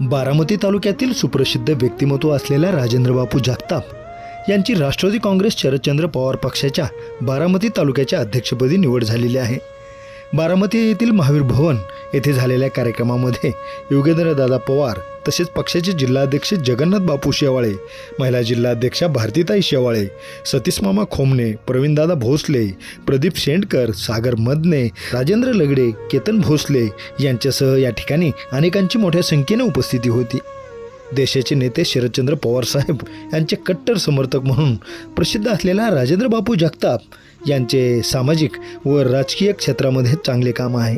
बारामती तालुक्यातील सुप्रसिद्ध व्यक्तिमत्व असलेल्या राजेंद्रबापू जगताप यांची राष्ट्रवादी काँग्रेस शरदचंद्र पवार पक्षाच्या बारामती तालुक्याच्या अध्यक्षपदी निवड झालेली आहे. बारामती येथील महावीर भवन येथे झालेल्या कार्यक्रमामध्ये योगेंद्रदादा पवार तसेच पक्षाचे जिल्हाध्यक्ष जगन्नाथ बापू शेवाळे महिला जिल्हाध्यक्षा भारतीताई शेवाळे सतीशमामा खोमणे प्रवीणदादा भोसले प्रदीप शेंडकर सागर मदने राजेंद्र लगडे केतन भोसले यांच्यासह या ठिकाणी अनेकांची मोठ्या संख्येने उपस्थिती होती. देशाचे नेते शरदचंद्र पवार साहेब यांचे कट्टर समर्थक म्हणून प्रसिद्ध असलेला राजेंद्र बापू जगताप यांचे सामाजिक व राजकीय क्षेत्रामध्ये चांगले काम आहे.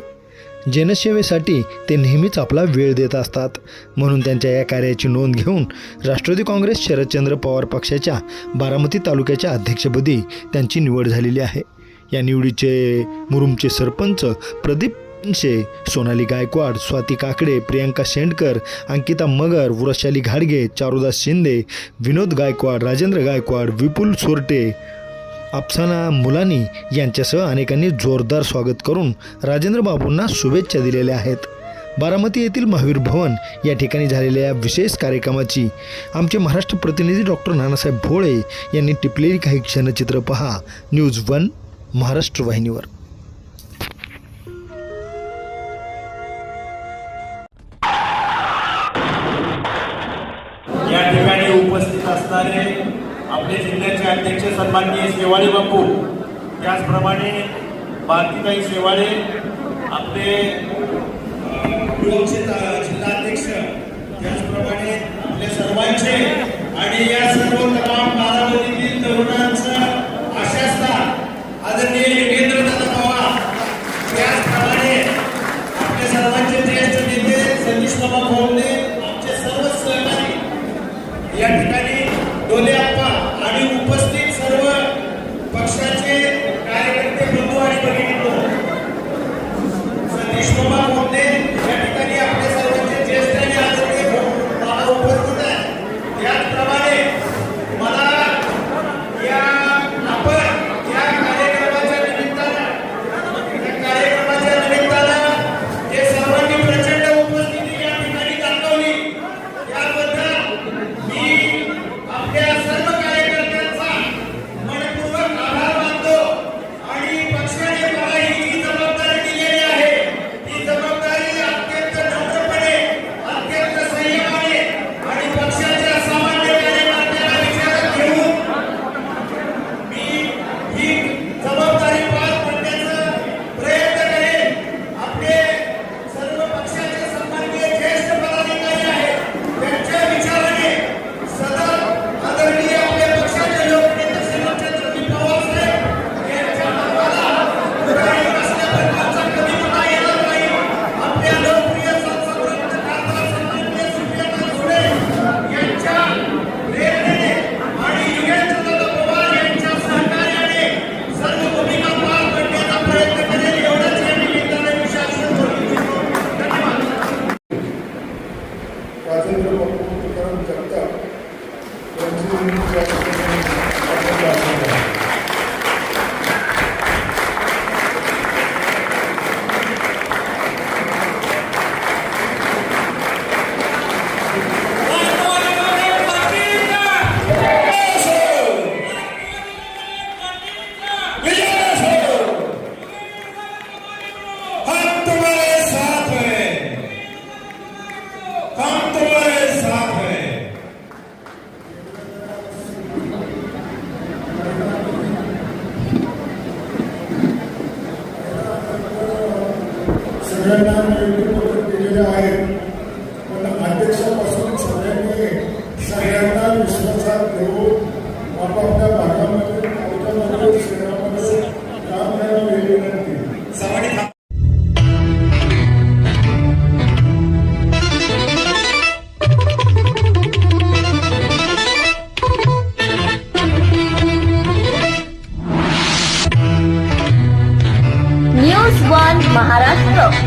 जनसेवेसाठी ते नेहमीच आपला वेळ देत असतात. म्हणून त्यांच्या या कार्याची नोंद घेऊन राष्ट्रवादी काँग्रेस शरदचंद्र पवार पक्षाच्या बारामती तालुक्याच्या अध्यक्षपदी त्यांची निवड झालेली आहे. या निवडीचे मुरुमचे सरपंच प्रदीप शे सोनाली गायकवाड स्वाती काकडे प्रियंका शेंडकर अंकिता मगर वृषाली घाडगे चारुदास शिंदे विनोद गायकवाड राजेंद्र गायकवाड विपुल सोरटे अफसाना मुलानी यांच्यासह अनेकांनी जोरदार स्वागत करून राजेंद्र बाबूंना शुभेच्छा दिलेल्या आहेत. बारामती येथील महावीर भवन या ठिकाणी झालेल्या या विशेष कार्यक्रमाची आमचे महाराष्ट्र प्रतिनिधी डॉक्टर नानासाहेब भोळे यांनी टिपलेली काही क्षणचित्र पहा. न्यूज वन महाराष्ट्र वाहिनीवर. या ठिकाणी उपस्थित असणारे आपले जिल्ह्याचे अध्यक्ष सन्माननीय शेवाळे बापू. त्याचप्रमाणे भारतीताई शेवाळे आपले जिल्हाध्यक्ष त्याचप्रमाणे आपल्या सर्वांचे आणि या सर्व तमाम बारामतीतील तरुणांचं आशास्था आदरणीय योगेंद्र दादा पवार. त्याचप्रमाणे आपल्या सर्वांचे ज्येष्ठ नेते सतीश बाबा भोवणे आमचे सर्व सहकारी. या ठिकाणी डोल्या Escobar. सगळ्यांना निवडणूक आहेत